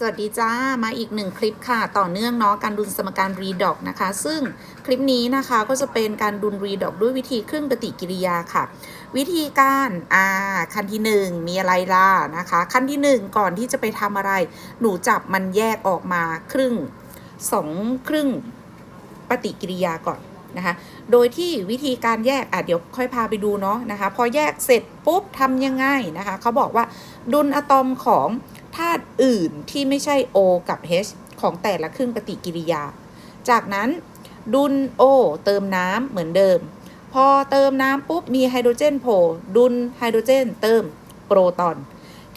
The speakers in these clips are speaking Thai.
สวัสดีจ้า มาอีกหนึ่งคลิปค่ะ ต่อเนื่องเนาะการดุลสมการรีดอกนะคะ ซึ่งคลิปนี้นะคะก็จะเป็นการดุลรีดอกด้วยวิธีครึ่งปฏิกิริยาค่ะ วิธีการอ่าขั้นที่หนึ่งมีอะไรล่ะนะคะ ขั้นที่หนึ่งก่อนที่จะไปทำอะไร หนูจับมันแยกออกมาครึ่งสองครึ่งปฏิกิริยาก่อนนะคะ โดยที่วิธีการแยกอะเดี๋ยวค่อยพาไปดูเนาะนะคะ พอแยกเสร็จปุ๊บทำยังไงนะคะเขาบอกว่าดุลอะตอมของ ธาตุอื่นที่ไม่ใช่ O กับ H ของแต่ละครึ่งปฏิกิริยา จากนั้นดุล O เติมน้ำเหมือนเดิม พอเติมน้ำปุ๊บมีไฮโดรเจนโผล่ดุลไฮโดรเจนเติมโปรตอน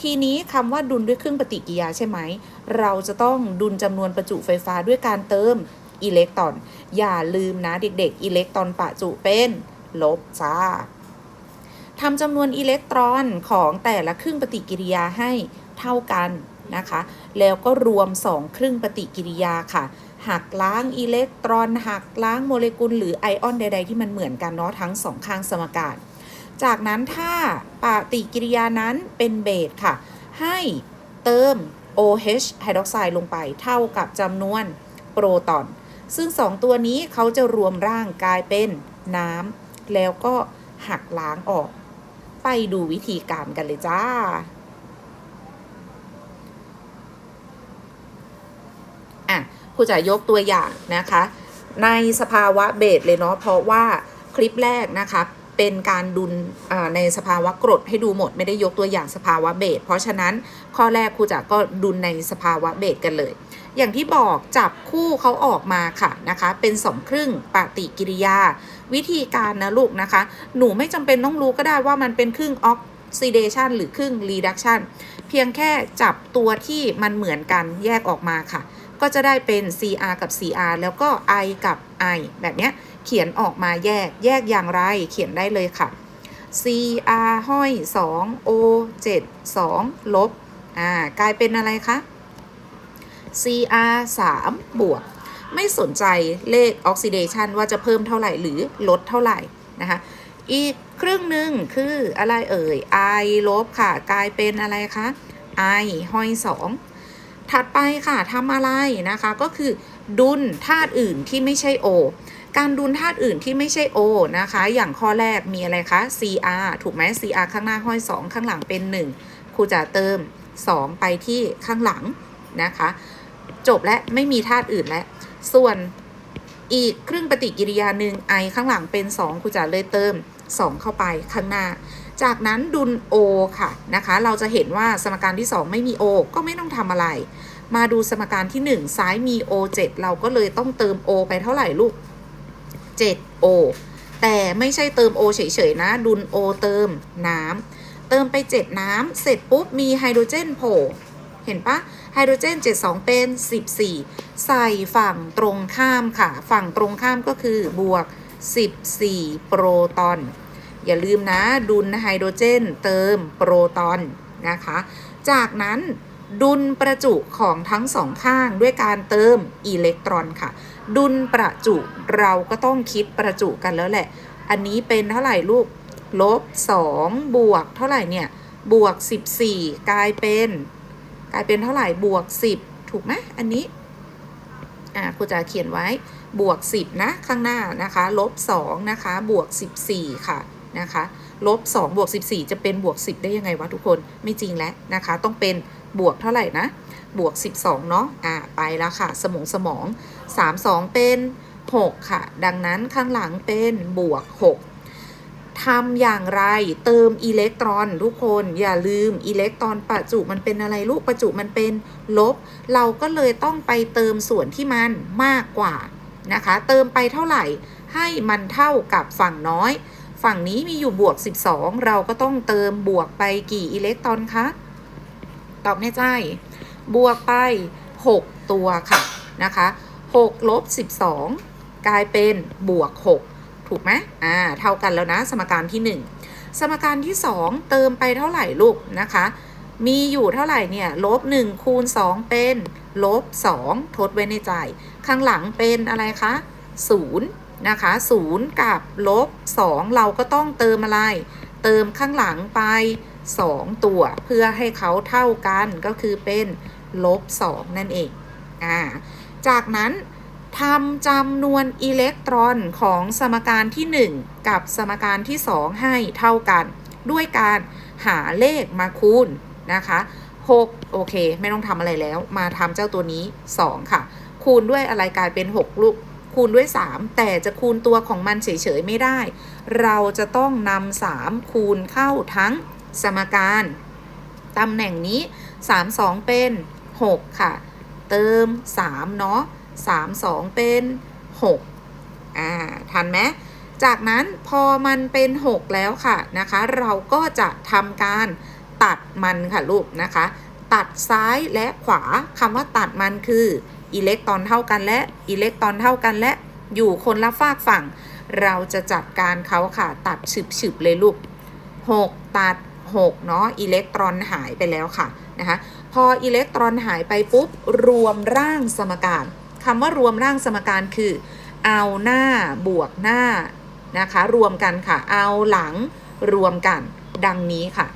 ทีนี้คำว่าดุลด้วยเครื่องปฏิกิริยาใช่ไหม เราจะต้องดุลจำนวนประจุไฟฟ้าด้วยการเติมอิเล็กตรอน อย่าลืมนะเด็กๆ อิเล็กตรอนประจุเป็นลบจ้าทำจำนวนอิเล็กตรอนของแต่ละครึ่งปฏิกิริยาให้ เท่ากันนะคะ แล้วก็รวม 2 ครึ่งปฏิกิริยาค่ะ หักล้างอิเล็กตรอน หักล้างโมเลกุล หรือไอออนใด ๆ ที่มันเหมือนกันเนาะทั้งสองข้างสมการ จากนั้นถ้าปฏิกิริยานั้นเป็นเบสค่ะ ให้เติม OH ไฮดรอกไซด์ลงไปเท่ากับจำนวนโปรตอน ซึ่ง 2 ตัวนี้เขาจะรวมร่างกลายเป็นน้ำแล้วก็หักล้างออก ไปดูวิธีการกันเลยจ้า อะ ครูจะยกตัวอย่างนะคะ ในสภาวะเบสเลยเนาะเพราะว่าคลิปแรกนะคะเป็นการดุลในสภาวะกรดให้ดูหมดไม่ได้ยกตัวอย่างสภาวะเบสเพราะฉะนั้นข้อแรกครูจะก็ดุลในสภาวะเบสกันเลย อย่างที่บอกจับคู่เขาออกมาค่ะนะคะ เป็นสองครึ่งปฏิกิริยา วิธีการนะลูกนะคะ หนูไม่จำเป็นต้องรู้ก็ได้ว่ามันเป็นครึ่งออกซิเดชันหรือครึ่งรีดักชันเพียงแค่จับตัวที่มันเหมือนกันแยกออกมาค่ะ ก็จะได้เป็น CR กับ CR แล้วก็ I กับ I แบบเนี้ยเขียนออกมาแยกแยกอย่างไรเขียนได้เลยค่ะ CR ห้อย 2 O 7 2 ลบ อ่ากลายเป็นอะไรคะ CR 3 บวก ไม่สนใจเลขออกซิเดชันว่าจะเพิ่มเท่าไหร่หรือลดเท่าไหร่นะคะ อีกครึ่งหนึ่งคืออะไรเอ่ย I ลบค่ะ กลายเป็นอะไรคะ I ห้อย 2 ถัดไปค่ะทำอะไรนะคะก็คือดุลธาตุอื่นที่ไม่ใช่ O การดุลธาตุอื่นที่ไม่ใช่ O นะคะ อย่างข้อแรกมีอะไรคะ CR ถูกไหม CR ข้างหน้าห้อย 2 ข้างหลังเป็น 1 ครูจะเติม 2 ไปที่ข้างหลังนะคะ จบและไม่มีธาตุอื่นแล้วส่วนอีกครึ่งปฏิกิริยาหนึ่งไอข้างหลังเป็น 2 ครูจะเลยเติม 2 เข้าไปข้างหน้า จากนั้นดุล O ค่ะนะคะ เราจะเห็นว่าสมการที่ 2 ไม่มี O ก็ไม่ต้องทำอะไร มาดูสมการที่ 1 ซ้ายมี O 7 เราก็เลยต้องเติม O ไปเท่าไหร่ลูก 7O แต่ไม่ใช่เติม O เฉยๆนะ ดุล O เติมน้ำเติมไป 7 น้ำเสร็จปุ๊บมีไฮโดรเจนโผล่เห็นปะไฮโดรเจน 72 เป็น 14 ใส่ฝั่งตรงข้ามค่ะ ฝั่งตรงข้ามก็คือบวก 14 โปรตอน อย่าลืมนะดุลไฮโดรเจน เติมโปรตอนนะคะ จากนั้นดุลประจุของทั้งสองข้างด้วยการเติมอิเล็กตรอนค่ะ ดุลประจุเราก็ต้องคิดประจุกันแล้วแหละ อันนี้เป็นเท่าไหร่ลูกลบ2บวกเท่าไหร่เนี่ย บวก 14 กลายเป็น กลายเป็นเท่าไหร่บวก 10 ถูกไหมอันนี้ อ่าครูจะเขียนไว้บวก 10 นะ ข้างหน้านะคะ ลบ2นะคะ บวก 14 ค่ะ นะคะลบ2บวก14 จะเป็นบวก 10 ได้ยังไงวะทุกคนไม่จริงแล้วนะคะ ต้องเป็นบวกเท่าไหร่นะ บวก 12 เนาะอ่าไปแล้วค่ะ สมองสมอง 3 2 เป็น 6 ค่ะ ดังนั้นข้างหลังเป็นบวก 6ทำอย่างไรเติมอิเล็กตรอนทุกคนอย่าลืมอิเล็กตรอนประจุมันเป็นอะไรลูกประจุมันเป็นลบ เราก็เลยต้องไปเติมส่วนที่มันมากกว่านะคะ เติมไปเท่าไหร่ให้มันเท่ากับฝั่งน้อย ฝั่งนี้มีอยู่บวก 12 เราก็ต้องเติมบวกไปกี่อิเล็กตรอนคะ ตอบแน่ใจ บวกไป 6 ตัวค่ะนะคะ6ลบ12 กลายเป็นบวก 6 ถูกไหมอ่า เท่ากันแล้วนะ สมการที่ 1 สมการที่ 2 เติมไปเท่าไหร่ลูกนะคะ มีอยู่เท่าไหร่เนี่ยลบ1คูณ 2 เป็นลบ2ทดไว้ในใจ ข้างหลังเป็นอะไรคะ0 นะคะ0กับลบ2เราก็ต้องเติมอะไร เติมข้างหลังไป 2 ตัวเพื่อให้เขาเท่ากันก็คือเป็นลบ2นั่นเองอ่าจากนั้นทำจำนวนอิเล็กตรอนของสมการที่ 1 กับสมการที่ 2 ให้เท่ากัน ด้วยการหาเลขมาคูณนะคะ6โอเค ไม่ต้องทำอะไรแล้ว มาทำเจ้าตัวนี้ 2 ค่ะ คูณด้วยอะไรกลายเป็น 6 ลูก คูณด้วย 3 แต่จะคูณตัวของมันเฉยๆไม่ได้ เราจะต้องนำ3คูณเข้าทั้งสมการตำแหน่งนี้ 3 2 เป็น 6 ค่ะ เติม 3 เนาะ3 2 เป็น 6 อ่า ทันไหมจากนั้นพอมันเป็น 6 แล้วค่ะนะคะ เราก็จะทำการตัดมันค่ะลูกนะคะ ตัดซ้ายและขวาคำว่าตัดมันคือ อิเล็กตรอนเท่ากันและอิเล็กตรอนเท่ากันและอยู่คนละฝากฝั่ง เราจะจัดการเขาค่ะ ตัดฉึบๆเลยลูก 6 ตัด 6 เนาะอิเล็กตรอนหายไปแล้วค่ะนะคะพออิเล็กตรอนหายไปปุ๊บ รวมร่างสมการคำว่ารวมร่างสมการคือ เอาหน้าบวกหน้านะคะ รวมกันค่ะ เอาหลังรวมกัน ดังนี้ค่ะ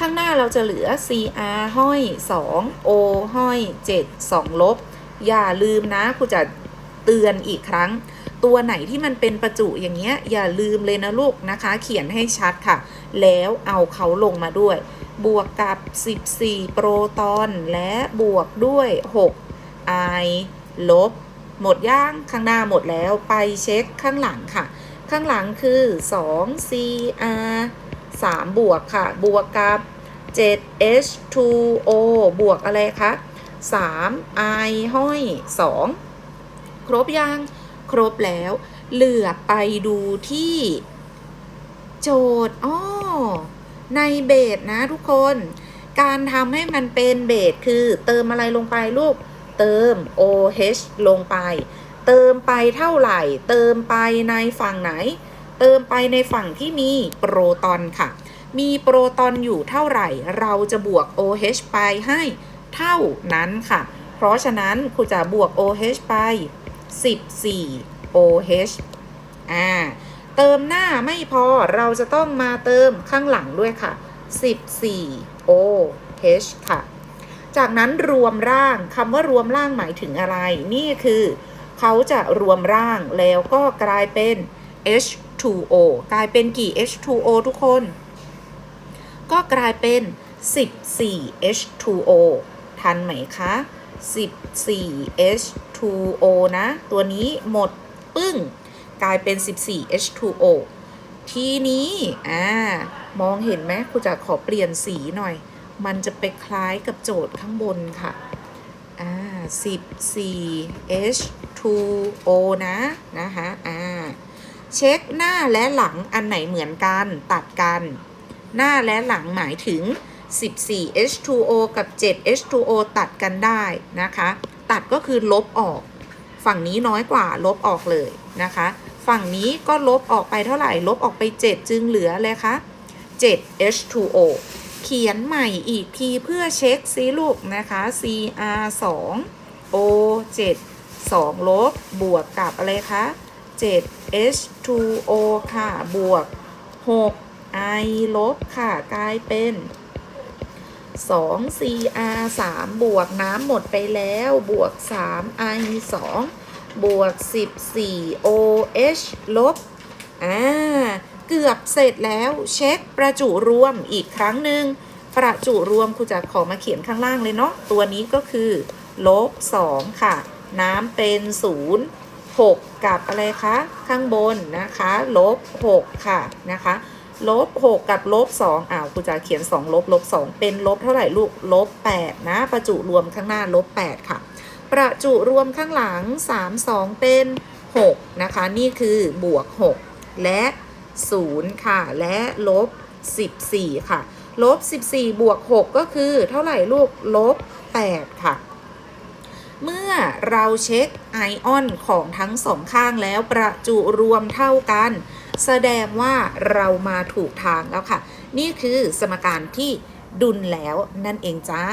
ข้างหน้าเราจะเหลือ cr ห้อย 2 o ห้อย 7 2 ลบ อย่าลืมนะครูจะเตือนอีกครั้ง ตัวไหนที่มันเป็นประจุอย่างเงี้ยอย่าลืมเลยนะลูกนะคะ เขียนให้ชัดค่ะ แล้วเอาเขาลงมาด้วย บวกกับ 14 โปรตอนและบวกด้วย6 i ลบ หมดย่างข้างหน้าหมดแล้วไปเช็คข้างหลังค่ะ ข้างหลังคือ 2 cr 3 บวกค่ะ บวกกับ 7 h2o บวกอะไรคะ 3 i ห้อย 2 ครบยัง ครบแล้ว เหลือไปดูที่โจทย์อ้อในเบสนะทุกคน การทำให้มันเป็นเบสคือเติมอะไรลงไปลูก เติม OH ลงไป เติมไปเท่าไหร่ เติมไปในฝั่งไหน เติมไปในฝั่งที่มีโปรตอนค่ะ มีโปรตอนอยู่เท่าไหร่ เราจะบวก OH ไปให้เท่านั้นค่ะ เพราะฉะนั้นครูจะบวก OH ไป 14 OH อ่าเติมหน้าไม่พอเราจะต้องมาเติมข้างหลังด้วยค่ะ 14 OH ค่ะ จากนั้นรวมร่างคำว่ารวมร่างหมายถึงอะไร นี่คือ เขาจะรวมร่างแล้วก็กลายเป็น H2O กลายเป็นกี่ H2O ทุกคน ก็กลายเป็น 14 H2O ทันไหมคะ 14 H2O นะ ตัวนี้หมดปึ้ง กลายเป็น 14 H2O ทีนี้อ่ามองเห็นไหมครูจะขอเปลี่ยนสีหน่อย มันจะไปคล้ายกับโจทย์ข้างบนค่ะอ่า14 H2O นะ นะคะอ่า เช็คหน้าและหลังอันไหนเหมือนกันตัดกัน หน้าและหลังหมายถึง 14 H2O กับ 7 H2O ตัดกันได้นะคะ ตัดก็คือลบออก ฝั่งนี้น้อยกว่าลบออกเลยนะคะ ฝั่งนี้ก็ลบออกไปเท่าไหร่ ลบออกไป 7 จึงเหลือเลยคะ 7 H2O เขียนใหม่อีกทีเพื่อเช็คซิลูกนะคะ Cr 2 O 7 2ลบบวกกับอะไรคะ 7 H2O ค่ะ บวก 6 I ลบค่ะ กลายเป็น 2 Cr 3 บวกน้ำหมดไปแล้ว บวก 3 I 2 บวก 14 OH ลบ อ่า เกือบเสร็จแล้วเช็คประจุรวมอีกครั้งหนึ่ง ประจุรวมครูจะขอมาเขียนข้างล่างเลยเนาะ ตัวนี้ก็คือ ลบ 2 ค่ะ น้ำเป็น 0 6 กับอะไรคะข้างบนนะคะลบ6ค่ะนะคะลบ6กับลบ2อ้าวครูจะเขียน 2 ลบลบ2เป็นลบเท่าไหร่ลูกลบ8นะประจุรวมข้างหน้าลบ8ค่ะ ประจุรวมข้างหลัง 3 2 เป็น 6 นะคะ นี่คือบวก 6 และ 0 ค่ะ และลบ 14 ค่ะลบ 14 บวก 6 ก็คือเท่าไหร่ลูกลบ 8 ค่ะ เมื่อเราเช็คไอออนของทั้งสองข้างแล้วประจุรวมเท่ากัน แสดงว่าเรามาถูกทางแล้วค่ะ นี่คือสมการที่ดุลแล้วนั่นเองจ้า